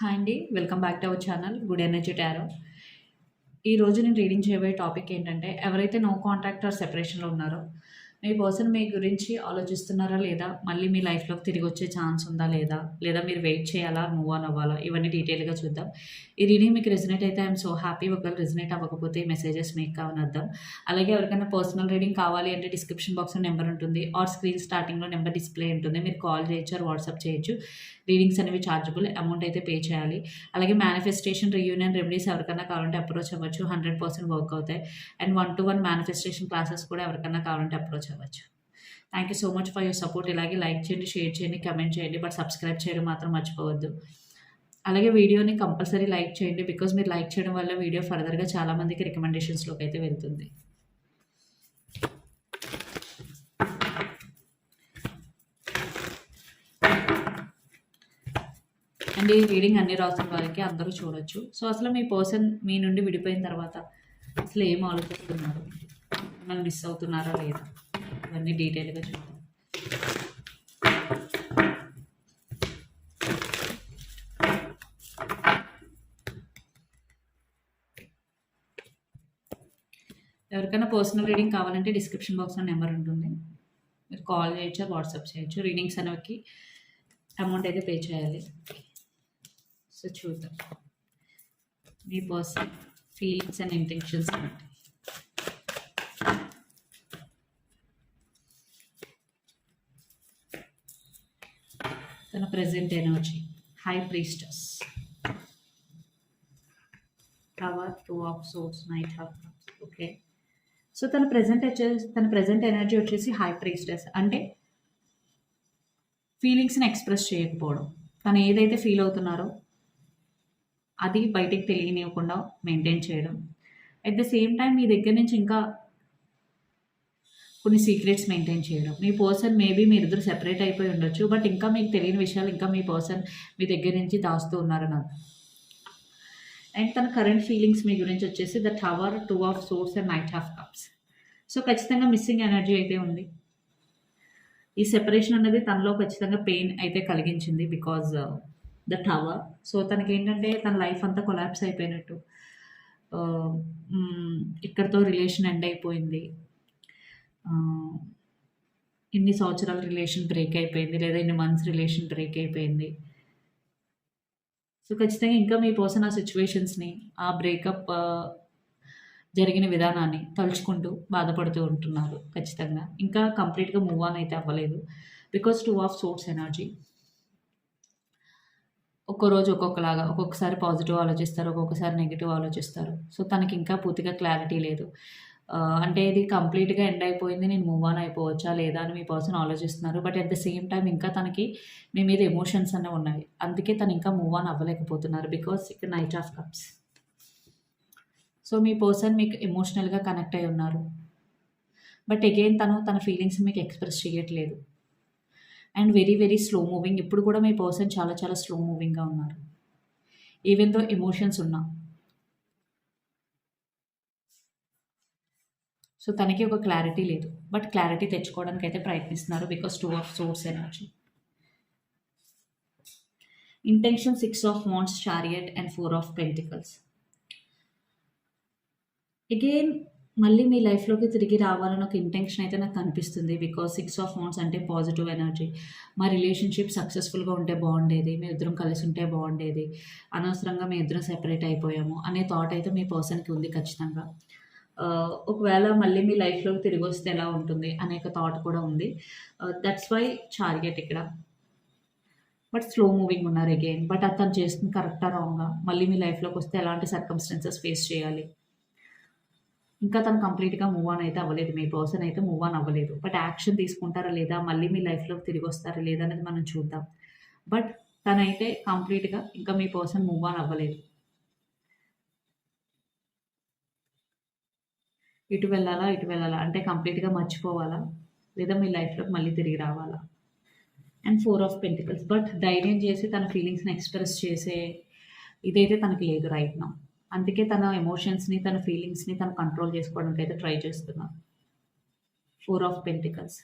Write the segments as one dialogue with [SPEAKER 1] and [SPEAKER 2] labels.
[SPEAKER 1] Hi అండి. Welcome back to our channel good energy tarot. ఈరోజు నేను రీడింగ్ చేయబోయే టాపిక్ ఏంటంటే ఎవరైతే నో కాంట్రాక్ట్ ఆర్ సెపరేషన్లో ఉన్నారో మీ పర్సన్ మీ గురించి ఆలోచిస్తున్నారా లేదా? మళ్ళీ మీ లైఫ్లోకి తిరిగి వచ్చే ఛాన్స్ ఉందా లేదా? లేదా మీరు వెయిట్ చేయాలా? మూవ్ ఆన్ అవ్వాలా? ఇవన్నీ డీటెయిల్గా చూద్దాం. ఈ రీడింగ్ మీకు రెజినేట్ అయితే ఐఎమ్ సో హ్యాపీ ఒకవేళ రెజినేట్ అవ్వకపోతే మెసేజెస్ మీకు కావని అర్థం అలాగే ఎవరికైనా పర్సనల్ రీడింగ్ కావాలి అంటే డిస్క్రిప్షన్ బాక్స్లో నెంబర్ ఉంటుంది. ఆర్ స్క్రీన్ స్టార్టింగ్లో నెంబర్ డిస్ప్లే ఉంటుంది. మీరు కాల్ చేయొచ్చు వాట్సాప్ చేయొచ్చు. రీడింగ్స్ అనేవి ఛార్జబుల్ అమౌంట్ అయితే పే చేయాలి. అలాగే మేనిఫెస్టేషన్ రియూనియన్ రెమెడీస్ ఎవరికైనా కావాలంటే అప్రోచ్ అవ్వచ్చు. హండ్రెడ్ పర్సెంట్ వర్క్ అవుతాయి. And one to one manifestation classes కూడా ఎవరికైనా కావాలంటే అప్రోచ్ అవ్వచ్చు. Thank you so much for your support ఇలాగే లైక్ చేయండి షేర్ చేయండి కమెంట్ చేయండి బట్ సబ్స్క్రైబ్ చేయడం మాత్రం మర్చిపోవద్దు. అలాగే వీడియోని కంపల్సరీ లైక్ చేయండి బికాజ్ మీరు లైక్ చేయడం వల్ల వీడియో ఫర్దర్గా చాలామందికి రికమెండేషన్స్లోకి అయితే వెళ్తుంది. అండ్ ఈ రీడింగ్ అన్ని రాసిన వారికి అందరూ చూడొచ్చు. సో అసలు మీ పర్సన్ మీ నుండి విడిపోయిన తర్వాత అసలు ఏం ఆలోచిస్తున్నారు? మనం మిస్ అవుతున్నారా లేదా? అవన్నీ డీటెయిల్గా చూద్దాం. ఎవరికైనా పర్సనల్ రీడింగ్ కావాలంటే డిస్క్రిప్షన్ బాక్స్లో నెంబర్ ఉంటుంది. మీరు కాల్ చేయొచ్చు వాట్సాప్ చేయొచ్చు రీడింగ్స్ అనేవి అమౌంట్ అయితే పే చేయాలి. సో చూద్దాం. మీ పర్సన్ ఫీలింగ్స్ అండ్ ఇంటెన్షన్స్ బట్టి తన present energy high priestess tower two of swords knight half okay so తన ప్రజెంట్ వచ్చేసి తన ప్రజెంట్ ఎనర్జీ వచ్చేసి హై ప్రీస్టస్ అంటే ఫీలింగ్స్ని ఎక్స్ప్రెస్ చేయకపోవడం. తను ఏదైతే ఫీల్ అవుతున్నారో అది బయటికి తెలియనివ్వకుండా మెయింటైన్ చేయడం. అట్ ద సేమ్ టైం మీ దగ్గర నుంచి ఇంకా కొన్ని సీక్రెట్స్ మెయింటైన్ చేయడం. మీ పర్సన్ మేబీ మీరిద్దరు సెపరేట్ అయిపోయి ఉండొచ్చు బట్ ఇంకా మీకు తెలియని విషయాలు ఇంకా మీ పర్సన్ మీ దగ్గర నుంచి దాస్తూ ఉన్నారు నాకు అండ్ తన కరెంట్ ఫీలింగ్స్ మీ గురించి వచ్చేసి the tower two of swords and knight of cups so ఖచ్చితంగా మిస్సింగ్ ఎనర్జీ అయితే ఉంది. ఈ సెపరేషన్ అనేది తనలో ఖచ్చితంగా పెయిన్ అయితే కలిగించింది బికాజ్ ద టవర్ సో తనకి ఏంటంటే తన లైఫ్ అంతా కొలాప్స్ అయిపోయినట్టు. Uh, ఇక్కడితో రిలేషన్ ఎండ్ అయిపోయింది. ఇన్ని సంవత్సరాల రిలేషన్ బ్రేక్ అయిపోయింది లేదా ఇన్ని మంత్స్ రిలేషన్ బ్రేక్ అయిపోయింది. సో ఖచ్చితంగా ఇంకా మీ పర్సన్ ఆ సిచ్యువేషన్స్ని ఆ బ్రేకప్ జరిగిన విధానాన్ని తలుచుకుంటూ బాధపడుతూ ఉంటున్నారు ఖచ్చితంగా. ఇంకా కంప్లీట్గా మూవ్ ఆన్ అయితే అవ్వలేదు. Because two of swords energy ఒక్కో రోజు ఒక్కొక్కలాగా ఒక్కొక్కసారి పాజిటివ్ ఆలోచిస్తారు ఒక్కొక్కసారి నెగిటివ్ ఆలోచిస్తారు. సో తనకి ఇంకా పూర్తిగా క్లారిటీ లేదు. అంటే ఇది కంప్లీట్గా ఎండ్ అయిపోయింది నేను మూవ్ ఆన్ అయిపోవచ్చా లేదా అని మీ పర్సన్ ఆలోచిస్తున్నారు. But at the same time ఇంకా తనకి మీ మీద ఎమోషన్స్ అనే ఉన్నాయి. అందుకే తను ఇంకా మూవ్ ఆన్ అవ్వలేకపోతున్నారు బికాస్ ఇక్కడ నైట్ ఆఫ్ కప్స్. సో మీ పర్సన్ మీకు ఎమోషనల్గా కనెక్ట్ అయి ఉన్నారు. బట్ అగైన్ తను తన ఫీలింగ్స్ మీకు ఎక్స్ప్రెస్ చేయట్లేదు. And very very slow moving. ఇప్పుడు కూడా మీ పర్సన్ చాలా చాలా స్లో మూవింగ్గా ఉన్నారు. ఈవెన్ దో ఎమోషన్స్ ఉన్నా. సో తనకి ఒక క్లారిటీ లేదు. బట్ క్లారిటీ తెచ్చుకోవడానికి అయితే ప్రయత్నిస్తున్నారు because two of swords energy intention six of wands chariot and four of pentacles again మళ్ళీ మీ లైఫ్లోకి తిరిగి రావాలని ఒక ఇంటెన్షన్ అయితే నాకు కనిపిస్తుంది బికాస్ సిక్స్ ఆఫ్ వాంట్స్ అంటే పాజిటివ్ ఎనర్జీ మా రిలేషన్షిప్ సక్సెస్ఫుల్గా ఉంటే బాగుండేది మీ ఇద్దరం కలిసి ఉంటే బాగుండేది అనవసరంగా మీ ఇద్దరం సెపరేట్ అయిపోయాము అనే థాట్ అయితే మీ పర్సన్కి ఉంది ఖచ్చితంగా. ఒకవేళ మళ్ళీ మీ లైఫ్లోకి తిరిగి వస్తే ఎలా ఉంటుంది అనేక థాట్ కూడా ఉంది. దట్స్ వై చార్గెట్ ఇక్కడ. బట్ స్లో మూవింగ్ ఉన్నారు అగైన్ బట్ అతను చేస్తుంది కరెక్టా రాంగా మళ్ళీ మీ లైఫ్లోకి వస్తే ఎలాంటి సర్కమ్స్టెన్సెస్ ఫేస్ చేయాలి? ఇంకా తను కంప్లీట్గా మూవ్ ఆన్ అయితే అవ్వలేదు. మీ పర్సన్ అయితే మూవ్ ఆన్ అవ్వలేదు. బట్ యాక్షన్ తీసుకుంటారా లేదా? మళ్ళీ మీ లైఫ్లోకి తిరిగి వస్తారా లేదా అనేది మనం చూద్దాం. బట్ తనైతే కంప్లీట్గా ఇంకా మీ పర్సన్ మూవ్ ఆన్ అవ్వలేదు. ఇటు వెళ్ళాలా ఇటు వెళ్ళాలా? అంటే కంప్లీట్గా మర్చిపోవాలా? లేదా మీ లైఫ్లోకి మళ్ళీ తిరిగి రావాలా? And four of pentacles but ధైర్యం చేసి తన ఫీలింగ్స్ని ఎక్స్ప్రెస్ చేసే ఇదైతే తనకి లేదు రైట్ నా అందుకే తన ఎమోషన్స్ని తన ఫీలింగ్స్ని తను కంట్రోల్ చేసుకోవడానికి అయితే ట్రై చేస్తున్నారు four of pentacles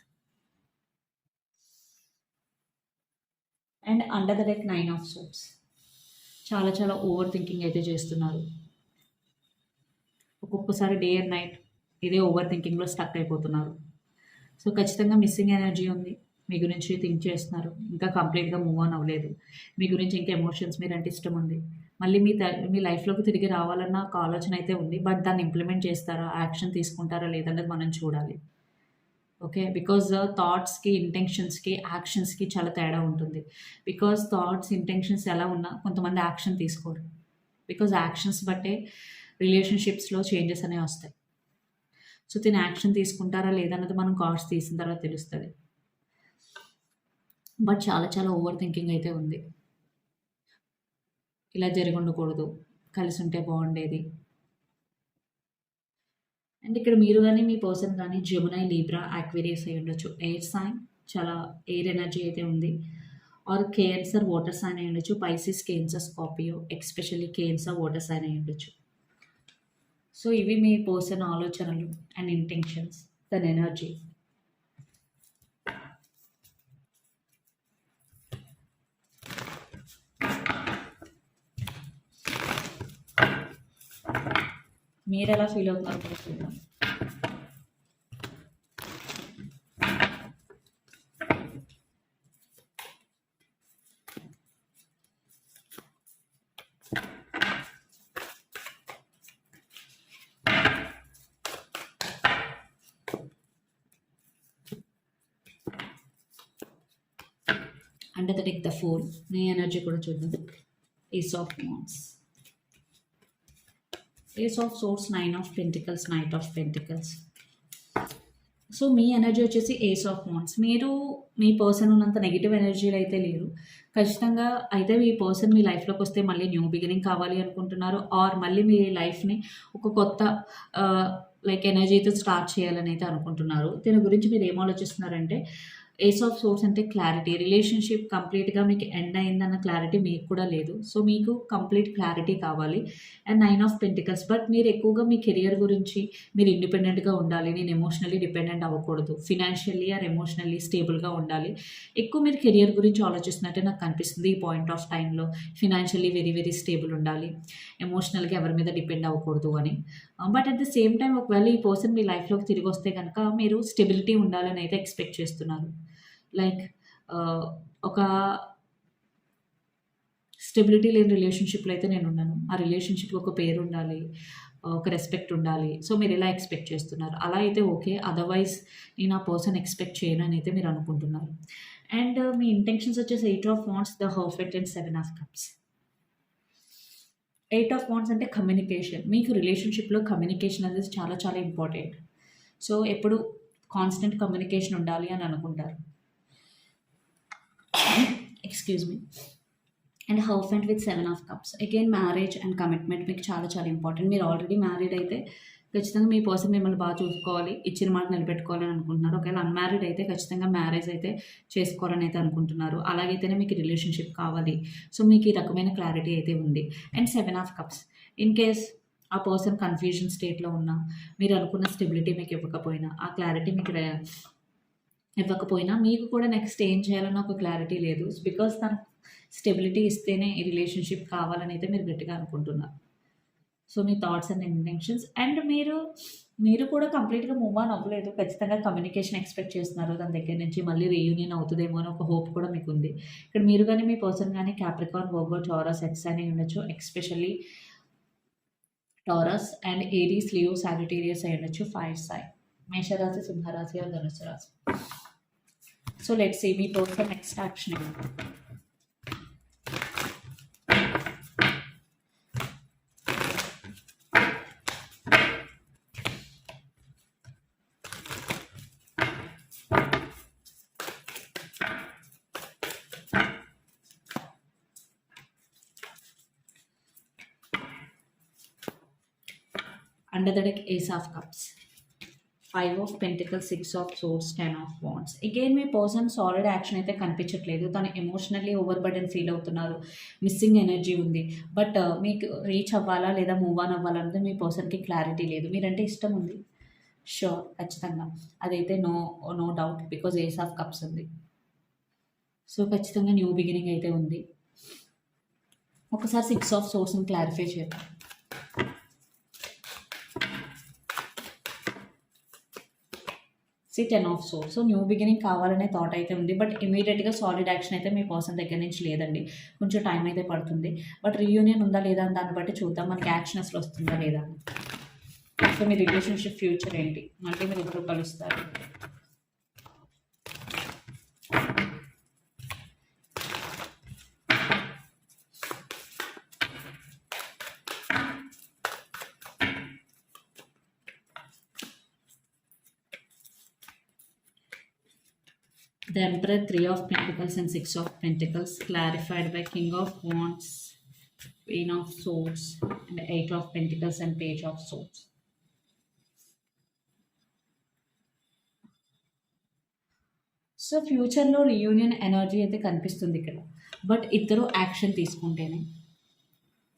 [SPEAKER 1] and under the deck nine of swords చాలా చాలా ఓవర్ థింకింగ్ అయితే చేస్తున్నారు. ఒక్కొక్కసారి డే అండ్ నైట్ ఇదే ఓవర్ థింకింగ్లో స్టక్ అయిపోతున్నారు. సో ఖచ్చితంగా మిస్సింగ్ ఎనర్జీ ఉంది. మీ గురించి థింక్ చేస్తున్నారు. ఇంకా కంప్లీట్గా మూవ్ ఆన్ అవ్వలేదు. మీ గురించి ఇంకా ఎమోషన్స్ మీరంటే ఇష్టం ఉంది. మళ్ళీ మీ త- మీ లైఫ్లోకి తిరిగి రావాలన్న ఒక ఆలోచన అయితే ఉంది. బట్ దాన్ని ఇంప్లిమెంట్ చేస్తారా? యాక్షన్ తీసుకుంటారా? లేదన్నది మనం చూడాలి. ఓకే బికాజ్ థాట్స్కి ఇంటెన్షన్స్కి యాక్షన్స్కి చాలా తేడా ఉంటుంది. బికాజ్ థాట్స్ ఇంటెన్షన్స్ ఎలా ఉన్నా కొంతమంది యాక్షన్ తీసుకోరు. బికాజ్ యాక్షన్స్ బట్టే రిలేషన్షిప్స్లో చేంజెస్ అనేవి వస్తాయి. సో దీని యాక్షన్ తీసుకుంటారా లేదన్నది మనం కార్డ్స్ తీసిన తర్వాత తెలుస్తుంది. బట్ చాలా చాలా ఓవర్ థింకింగ్ అయితే ఉంది. ఇలా జరిగి ఉండకూడదు కలిసి ఉంటే బాగుండేది. అండ్ ఇక్కడ మీరు కానీ మీ పర్సన్ కానీ జమునై లీబ్రా యాక్వేరియస్ అయి ఉండొచ్చు. ఎయిర్ సైన్ చాలా ఎయిర్ ఎనర్జీ అయితే ఉంది. ఆర్ కేన్సర్ వాటర్ సైన్ అయి ఉండొచ్చు. Pisces Cancer Scorpio especially Cancer water sign అయి ఉండొచ్చు. సో ఇవి మీ పర్సన్ ఆలోచనలు అండ్ ఇంటెన్షన్స్ దన్ ఎనర్జీ. మీరు ఎలా ఫీల్ అవుతారు చూద్దాం. Under the deck the four me energy కూడా చూద్దాం ace of wands ace of swords nine of pentacles knight of pentacles so me energy వచ్చేసి ఏస్ ఆఫ్ వాన్స్ మీరు మీ person ఉన్నంత negative ఎనర్జీలు అయితే లేరు. ఖచ్చితంగా అయితే మీ పర్సన్ మీ లైఫ్లోకి వస్తే మళ్ళీ న్యూ బిగినింగ్ కావాలి అనుకుంటున్నారు. ఆర్ మళ్ళీ మీ లైఫ్ని ఒక కొత్త లైక్ ఎనర్జీతో స్టార్ట్ చేయాలని అయితే అనుకుంటున్నారు. దీని గురించి మీరు ఏం ఆలోచిస్తున్నారంటే ఏస్ ఆఫ్ సోర్స్ అంటే క్లారిటీ. రిలేషన్షిప్ కంప్లీట్గా మీకు ఎండ్ అయిందన్న క్లారిటీ మీకు కూడా లేదు. సో మీకు కంప్లీట్ క్లారిటీ కావాలి. And nine of pentacles. But మీరు ఎక్కువగా మీ కెరియర్ గురించి మీరు ఇండిపెండెంట్గా ఉండాలి. నేను ఎమోషనల్లీ డిపెండెంట్ అవ్వకూడదు. ఫినాన్షియల్లీ ఆర్ ఎమోషనల్లీ స్టేబుల్గా ఉండాలి. ఎక్కువ మీరు కెరియర్ గురించి ఆలోచిస్తున్నట్టే నాకు కనిపిస్తుంది ఈ పాయింట్ ఆఫ్ టైంలో. ఫినాన్షియల్లీ వెరీ వెరీ స్టేబుల్ ఉండాలి. ఎమోషనల్గా ఎవరి మీద డిపెండ్ అవ్వకూడదు అని. But at the same time ఒకవేళ ఈ పర్సన్ మీ లైఫ్లోకి తిరిగి వస్తే కనుక మీరు స్టెబిలిటీ ఉండాలని అయితే ఎక్స్పెక్ట్ చేస్తున్నారు. లైక్ uh, ఒక స్టెబిలిటీ లేని రిలేషన్షిప్లో అయితే నేను ఉన్నాను. ఆ రిలేషన్షిప్కి ఒక పేరు ఉండాలి uh, ఒక రెస్పెక్ట్ ఉండాలి. సో మీరు ఎలా ఎక్స్పెక్ట్ చేస్తున్నారు? అలా అయితే ఓకే అదర్వైజ్ నేను ఆ పర్సన్ ఎక్స్పెక్ట్ చేయను అని అయితే మీరు అనుకుంటున్నారు. అండ్ uh, మీ ఇంటెన్షన్స్ వచ్చేసి eight of wands the hierophant and seven of cups eight of wands అంటే కమ్యూనికేషన్ మీకు రిలేషన్షిప్లో కమ్యూనికేషన్ అనేది చాలా చాలా ఇంపార్టెంట్ సో ఎప్పుడు కాన్స్టెంట్ కమ్యూనికేషన్ ఉండాలి అని అనుకుంటారు. Excuse me and house and with seven of cups again marriage and commitment మీకు చాలా చాలా ఇంపార్టెంట్ మీరు ఆల్రెడీ మ్యారీడ్ అయితే ఖచ్చితంగా మీ పర్సన్ మిమ్మల్ని బాగా చూసుకోవాలి ఇచ్చిన మాట నిలబెట్టుకోవాలని అనుకుంటున్నారు. ఒకవేళ అన్మ్యారీడ్ అయితే ఖచ్చితంగా మ్యారేజ్ అయితే చేసుకోవాలని అయితే అనుకుంటున్నారు. అలాగైతేనే మీకు రిలేషన్షిప్ కావాలి. సో మీకు ఈ రకమైన క్లారిటీ అయితే ఉంది. And seven of cups in case ఆ పర్సన్ కన్ఫ్యూజన్ స్టేట్లో ఉన్నా మీరు అనుకున్న స్టెబిలిటీ మీకు ఇవ్వకపోయినా ఆ క్లారిటీ మీకు ఇవ్వకపోయినా మీకు కూడా నెక్స్ట్ ఏం చేయాలన్న ఒక క్లారిటీ లేదు. బికాస్ తన స్టెబిలిటీ ఇస్తేనే ఈ రిలేషన్షిప్ కావాలని అయితే మీరు గట్టిగా అనుకుంటున్నారు. సో మీ థాట్స్ అండ్ ఇంటెన్షన్స్ అండ్ మీరు మీరు కూడా కంప్లీట్గా మూవ్ ఆన్ అవ్వలేదు. ఖచ్చితంగా కమ్యూనికేషన్ ఎక్స్పెక్ట్ చేస్తున్నారు. దాని దగ్గర నుంచి మళ్ళీ రీయూనియన్ అవుతుందేమో అని ఒక హోప్ కూడా మీకు ఉంది ఇక్కడ మీరు కానీ మీ పర్సన్ కానీ క్యాప్రికాన్ వర్గో టారస్ ఎక్స్ అని ఉండొచ్చు. Especially Taurus and Aries Leo Sagittarius అయి ఉండొచ్చు. ఫైర్ సై మేషరాశి సింహరాశి ఆర్ ధనుసు రాశి. So let's see me person next action under the deck ace of cups five of pentacle six of swords ten of wands again me person solid action అయితే కనిపించట్లేదు. తను ఎమోషనల్లీ ఓవర్ బర్డెన్ ఫీల్ అవుతున్నారు. Missing energy ఉంది. But uh, మీకు reach అవ్వాలా లేదా move on అవ్వాలన్నది మీ పర్సన్కి clarity లేదు. మీరంటే ఇష్టం ఉంది? షూర్ ఖచ్చితంగా. అదైతే no no doubt because ace of cups ఉంది. సో ఖచ్చితంగా న్యూ బిగినింగ్ అయితే ఉంది. ఒకసారి సిక్స్ ఆఫ్ సోర్స్ని క్లారిఫై చేద్దాం. See ten of swords so new beginning కావాలనే థాట్ అయితే ఉంది. బట్ ఇమీడియట్గా సాలిడ్ యాక్షన్ అయితే మీ పర్సన్ దగ్గర నుంచి లేదండి. కొంచెం టైం అయితే పడుతుంది. బట్ రీయూనియన్ ఉందా లేదా అని దాన్ని బట్టి చూద్దాం. మనకి యాక్షన్ అసలు వస్తుందా లేదా అని. సో మీ రిలేషన్షిప్ ఫ్యూచర్ ఏంటి? మళ్ళీ మీరు ఇద్దరు కలుస్తారు. The Emperor, Three of Pentacles and Six of Pentacles, clarified by King of Wands, Queen of Swords, and Eight of Pentacles and Page of Swords. So ఫ్యూచర్లో రియూనియన్ ఎనర్జీ అయితే కనిపిస్తుంది ఇక్కడ but ఇద్దరు యాక్షన్ తీసుకుంటేనే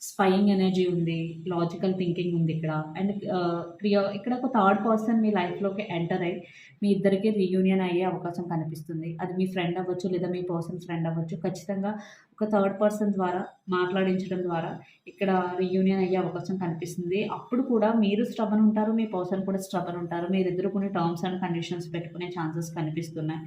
[SPEAKER 1] స్పయింగ్ ఎనర్జీ ఉంది logical thinking ఉంది ఇక్కడ. అండ్ uh, ఇక్కడ ఒక థర్డ్ పర్సన్ మీ లైఫ్లోకి ఎంటర్ అయ్యి మీ ఇద్దరికి రీయూనియన్ అయ్యే అవకాశం కనిపిస్తుంది. అది మీ ఫ్రెండ్ అవ్వచ్చు లేదా మీ పర్సన్ ఫ్రెండ్ అవ్వచ్చు. ఖచ్చితంగా ఒక థర్డ్ పర్సన్ ద్వారా మాట్లాడించడం ద్వారా ఇక్కడ రీయూనియన్ అయ్యే అవకాశం కనిపిస్తుంది. అప్పుడు కూడా మీరు స్ట్రబన్ ఉంటారు మీ పర్సన్ కూడా స్ట్రబన్ ఉంటారు. మీరిద్దరు కొన్ని టర్మ్స్ అండ్ కండిషన్స్ పెట్టుకునే ఛాన్సెస్ కనిపిస్తున్నాయి.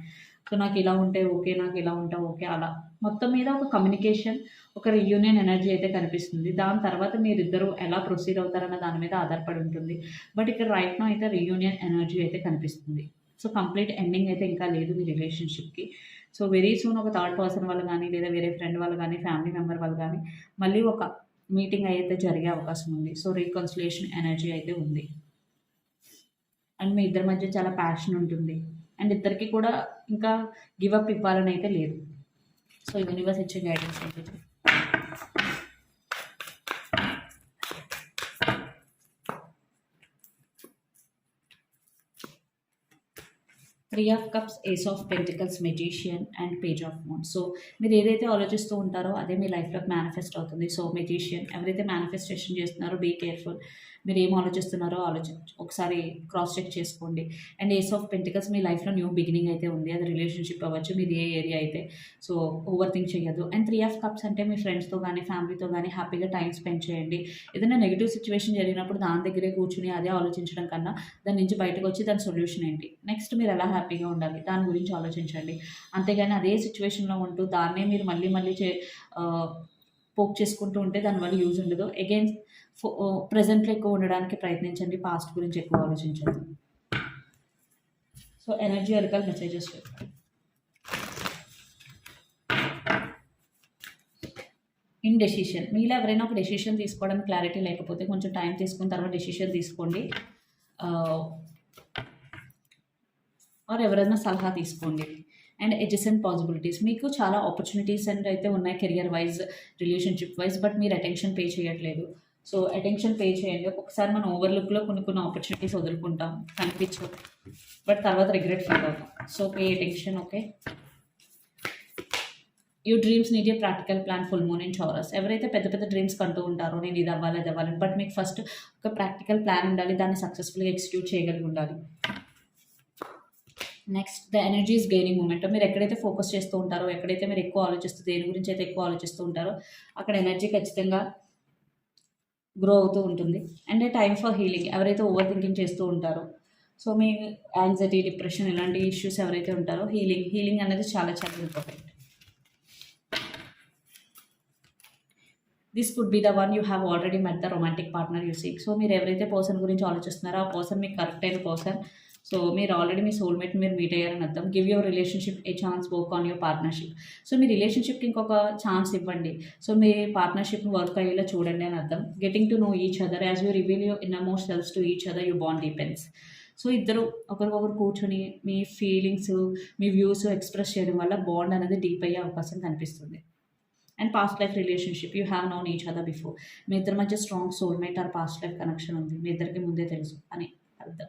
[SPEAKER 1] సో నాకు ఇలా ఉంటే ఓకే నాకు ఇలా ఉంటే ఓకే అలా. మొత్తం మీద ఒక కమ్యూనికేషన్ ఒక రియూనియన్ ఎనర్జీ అయితే కనిపిస్తుంది. దాని తర్వాత మీరిద్దరూ ఎలా ప్రొసీడ్ అవుతారన్న దాని మీద ఆధారపడి ఉంటుంది. బట్ ఇక్కడ రైట్నో అయితే రియూనియన్ ఎనర్జీ అయితే కనిపిస్తుంది. సో కంప్లీట్ ఎండింగ్ అయితే ఇంకా లేదు మీ రిలేషన్షిప్కి సో వెరీ సూన్ ఒక థర్డ్ పర్సన్ వాళ్ళు కానీ లేదా వేరే ఫ్రెండ్ వాళ్ళు కానీ ఫ్యామిలీ మెంబర్ వాళ్ళు కానీ మళ్ళీ ఒక మీటింగ్ అయితే జరిగే అవకాశం ఉంది. సో రీకన్సిలేషన్ ఎనర్జీ అయితే ఉంది. అండ్ మీ ఇద్దరి మధ్య చాలా ప్యాషన్ ఉంటుంది. అండ్ ఇద్దరికి కూడా ఇంకా గివ్ అప్ ఇవ్వాలని అయితే లేదు. సో యూనివర్స్ ఇచ్చే గైడెన్స్ అయితే three of cups ace of pentacles magician and page of moon so మీరు ఏదైతే ఆలోచిస్తూ ఉంటారో అదే మీ లైఫ్లో మేనిఫెస్ట్ అవుతుంది. సో మెజీషియన్ ఎవరైతే మేనిఫెస్టేషన్ చేస్తున్నారో బీ కేర్ఫుల్ మీరు ఏం ఆలోచిస్తున్నారో ఆలోచి ఒకసారి క్రాస్ చెక్ చేసుకోండి. అండ్ ఏస్ ఆఫ్ పెంటికల్స్ మీ లైఫ్లో న్యూ బిగినింగ్ అయితే ఉంది. అది రిలేషన్షిప్ అవ్వచ్చు. మీది ఏ ఏరియా అయితే. సో ఓవర్ థింక్ చేయొద్దు. అండ్ త్రీ ఆఫ్ కప్స్ అంటే మీ ఫ్రెండ్స్తో కానీ ఫ్యామిలీతో కానీ హ్యాపీగా టైం స్పెండ్ చేయండి. ఏదైనా నెగిటివ్ సిచ్యువేషన్ జరిగినప్పుడు దాని దగ్గరే కూర్చుని అదే ఆలోచించడం కన్నా దాని నుంచి బయటకు వచ్చి దాని సొల్యూషన్ ఏంటి? నెక్స్ట్ మీరు ఎలా హ్యాపీగా ఉండాలి? దాని గురించి ఆలోచించండి. అంతేగాని అదే సిచ్యువేషన్లో ఉంటూ దాన్నే మీరు మళ్ళీ మళ్ళీ చే పోక్ చేసుకుంటూ ఉంటే దానివల్ల యూజ్ ఉండదు. అగైన్ ప్రజెంట్లో ఎక్కువ ఉండడానికి ప్రయత్నించండి పాస్ట్ గురించి ఎక్కువ ఆలోచించండి. సో ఎనర్జీ అరకాల మెసేజెస్ ఇన్ డెసిషన్ మీలో ఎవరైనా ఒక డెసిషన్ తీసుకోవడానికి క్లారిటీ లేకపోతే కొంచెం టైం తీసుకున్న తర్వాత డెసిషన్ తీసుకోండి. ఆర్ ఎవరైనా సలహా తీసుకోండి. అండ్ ఎడ్జసెంట్ పాసిబిలిటీస్ మీకు చాలా ఆపర్చునిటీస్ అండ్ అయితే ఉన్నాయి career wise relationship wise but మీరు అటెన్షన్ పే చేయట్లేదు. సో అటెన్షన్ పే చేయండి. ఒక్కొక్కసారి మనం ఓవర్లుక్లో కొన్ని కొన్ని ఆపర్చునిటీస్ వదులుకుంటాం. కనిపించవు. బట్ తర్వాత రిగ్రెట్ ఫీల్ అవుతాం. So pay attention okay you dreams need a practical plan full moon in Taurus ఎవరైతే పెద్ద పెద్ద డ్రీమ్స్ కంటూ ఉంటారో నేను ఇది అవ్వాలి అది అవ్వాలి బట్ మీకు ఫస్ట్ ఒక ప్రాక్టికల్ ప్లాన్ ఉండాలి. దాన్ని సక్సెస్ఫుల్గా ఎగ్జిక్యూట్ చేయగలిగి ఉండాలి. Next the energy is gaining moment మీరు ఎక్కడైతే ఫోకస్ చేస్తూ ఉంటారో ఎక్కడైతే మీరు ఎక్కువ ఆలోచిస్తూ దేని గురించి అయితే ఎక్కువ ఆలోచిస్తూ ఉంటారో అక్కడ ఎనర్జీ ఖచ్చితంగా గ్రో అవుతూ ఉంటుంది. అండ్ టైం ఫర్ హీలింగ్ ఎవరైతే ఓవర్ థింకింగ్ చేస్తూ ఉంటారో. సో మీ యాంగ్జైటీ డిప్రెషన్ ఇలాంటి ఇష్యూస్ ఎవరైతే ఉంటారో హీలింగ్ హీలింగ్ అనేది చాలా చాలా important this could be the one you have already met the romantic partner you seek so మీరు ఎవరైతే పర్సన్ గురించి ఆలోచిస్తున్నారో ఆ పర్సన్ మీకు కరెక్ట్ అయిన పర్సన్ సో మీరు ఆల్రెడీ మీ సోల్మేట్ మీరు మీట్ అయ్యారని అర్థం. Give your relationship a chance work on your partnership so మీ రిలేషన్షిప్కి ఇంకొక ఛాన్స్ ఇవ్వండి. సో మీ పార్ట్నర్షిప్ని వర్క్ అయ్యేలా చూడండి అని అర్థం. Getting to know each other as you reveal yourselves to each other you bond depends so ఇద్దరు ఒకరికొకరు కూర్చొని మీ ఫీలింగ్స్ మీ వ్యూస్ ఎక్స్ప్రెస్ చేయడం వల్ల బాండ్ అనేది డీప్ అయ్యే అవకాశం కనిపిస్తుంది. And past life relationship you have known each other before మీ ఇద్దరి మధ్య strong soulmate or past life connection ఉంది. మీ ఇద్దరికి ముందే తెలుసు అని అర్థం.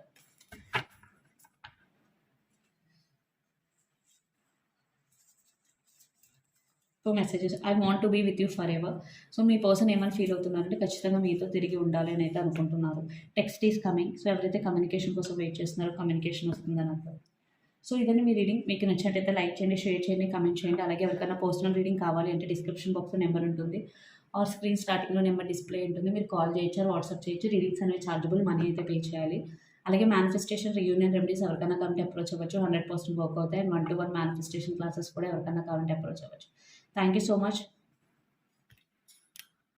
[SPEAKER 1] So messages I want to be with you for ever so me person ఏమైనా ఫీల్ అవుతున్నారంటే ఖచ్చితంగా మీతో తిరిగి ఉండాలి అని అయితే అనుకుంటున్నారు. టెక్స్ట్ ఈస్ కమింగ్ సో ఎవరైతే కమ్యూనికేషన్ కోసం వెయిట్ చేస్తున్నారో కమ్యూనికేషన్ వస్తుందని అర్థం. సో ఇదని మీ రీడింగ్ మీకు నచ్చినట్టయితే లైక్ చేయండి షేర్ చేయండి కమెంట్ చేయండి. అలాగే ఎవరికైనా పర్సనల్ రీడింగ్ కావాలి అంటే డిస్క్రిప్షన్ బాక్స్లో నెంబర్ ఉంటుంది. ఆర్ స్క్రీన్ స్టార్టింగ్లో నెంబర్ డిస్ప్లే ఉంటుంది. మీరు కాల్ చేయొచ్చు వాట్సాప్ చేయొచ్చు. రీడింగ్స్ అనేవి ఛార్జబుల్ మనీ అయితే పే చేయాలి. అలాగే మేనిఫెస్టేషన్ రియూనియన్ రెమెడీస్ ఎవరికైనా కావాలంటే అప్రోచ్ అవ్వచ్చు. హండ్రెడ్ పర్సెంట్ వర్క్ అవుతాయి. And one to one manifestation classes కూడా ఎవరికైనా కావాలంటే అప్రోచ్ అవ్వచ్చు. Thank you so much